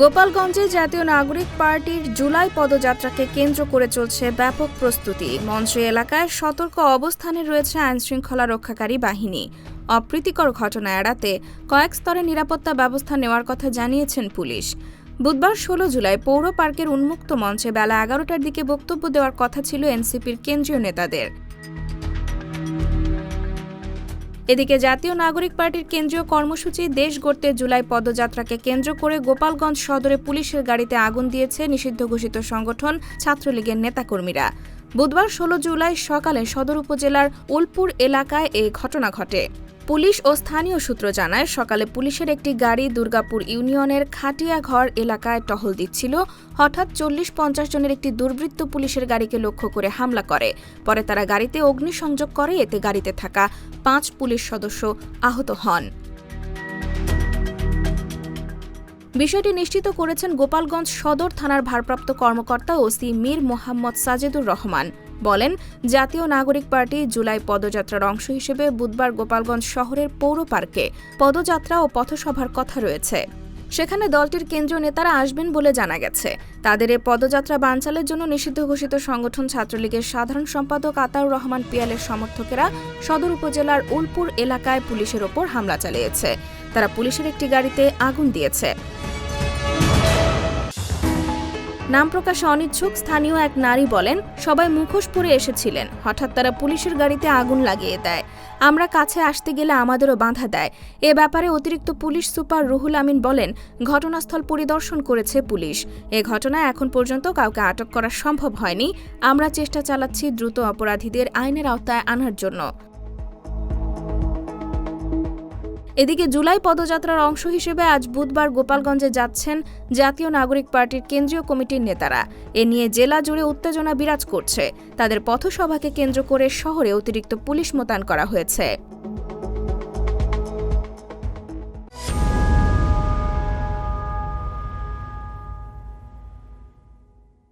গোপালগঞ্জে জাতীয় নাগরিক পার্টির জুলাই পদযাত্রাকে কেন্দ্র করে চলছে ব্যাপক প্রস্তুতি। মঞ্চ এলাকায় সতর্ক অবস্থানে রয়েছে আইনশৃঙ্খলা রক্ষাকারী বাহিনী। অপ্রীতিকর ঘটনা এড়াতে কয়েক স্তরে নিরাপত্তা ব্যবস্থা নেওয়ার কথা জানিয়েছেন পুলিশ। বুধবার ষোলো জুলাই পৌর পার্কের উন্মুক্ত মঞ্চে বেলা এগারোটার দিকে বক্তব্য দেওয়ার কথা ছিল এনসিপির কেন্দ্রীয় নেতাদের। এদিকে জাতীয় নাগরিক পার্টির কেন্দ্রীয় কর্মসূচি দেশ গড়তে জুলাই পদযাত্রাকে কেন্দ্র করে গোপালগঞ্জ সদরে পুলিশের গাড়িতে আগুন দিয়েছে নিষিদ্ধ ঘোষিত সংগঠন ছাত্রলীগের নেতাকর্মীরা। বুধবার ষোলো জুলাই সকালে সদর উপজেলার উলপুর এলাকায় এই ঘটনা ঘটে। পুলিশ ও স্থানীয় সূত্র জানায়, সকালে পুলিশের একটি গাড়ি দুর্গাপুর ইউনিয়নের খাটিয়াঘর এলাকায় টহল দিচ্ছিল। হঠাৎ চল্লিশ পঞ্চাশ জনের একটি দুর্বৃত্ত পুলিশের গাড়িকে লক্ষ্য করে হামলা করে। পরে তারা গাড়িতে অগ্নিসংযোগ করে, এতে গাড়িতে থাকা পাঁচ পুলিশ সদস্য আহত হন। বিষয়টি নিশ্চিত করেছেন গোপালগঞ্জ সদর থানার ভারপ্রাপ্ত কর্মকর্তা ওসি মীর মোহাম্মদ সাজেদুর রহমান। বলেন, জাতীয় নাগরিক পার্টি জুলাই পদযাত্রার অংশ হিসেবে বুধবার গোপালগঞ্জ শহরের পৌর পার্কে পদযাত্রা ও পথসভার কথা রয়েছে। সেখানে দলটির কেন্দ্রীয় নেতারা আসবেন বলে জানা গেছে। তাদের এই পদযাত্রা বানচালের জন্য নিষিদ্ধ ঘোষিত সংগঠন ছাত্রলীগের সাধারণ সম্পাদক আতাউর রহমান পিয়ালের সমর্থকেরা সদর উপজেলার উলপুর এলাকায় পুলিশের ওপর হামলা চালিয়েছে। তারা পুলিশের একটি গাড়িতে আগুন দিয়েছে। নাম প্রকাশে অনিচ্ছুক, স্থানীয় এক নারী বলেন, সবাই মুখোশ পরে এসেছিলেন। হঠাৎ তারা পুলিশের গাড়িতে আগুন লাগিয়ে দেয়। আমরা কাছে আসতে গেলে আমাদেরও বাধা দেয়। এ ব্যাপারে অতিরিক্ত পুলিশ সুপার রুহুল আমিন বলেন, ঘটনাস্থল পরিদর্শন করেছে পুলিশ। এ ঘটনায় এখন পর্যন্ত কাউকে আটক করা সম্ভব হয়নি। আমরা চেষ্টা চালাচ্ছি দ্রুত অপরাধীদের আইনের আওতায় আনার জন্য। এদিকে জুলাই পদযাত্রার অংশ হিসেবে আজ বুধবার গোপালগঞ্জে যাচ্ছেন জাতীয় নাগরিক পার্টির কেন্দ্রীয় কমিটির নেতারা। এ নিয়ে জেলা জুড়ে উত্তেজনা বিরাজ করছে। তাদের পথসভাকে কেন্দ্র করে শহরে অতিরিক্ত পুলিশ মোতায়েন করা হয়েছে।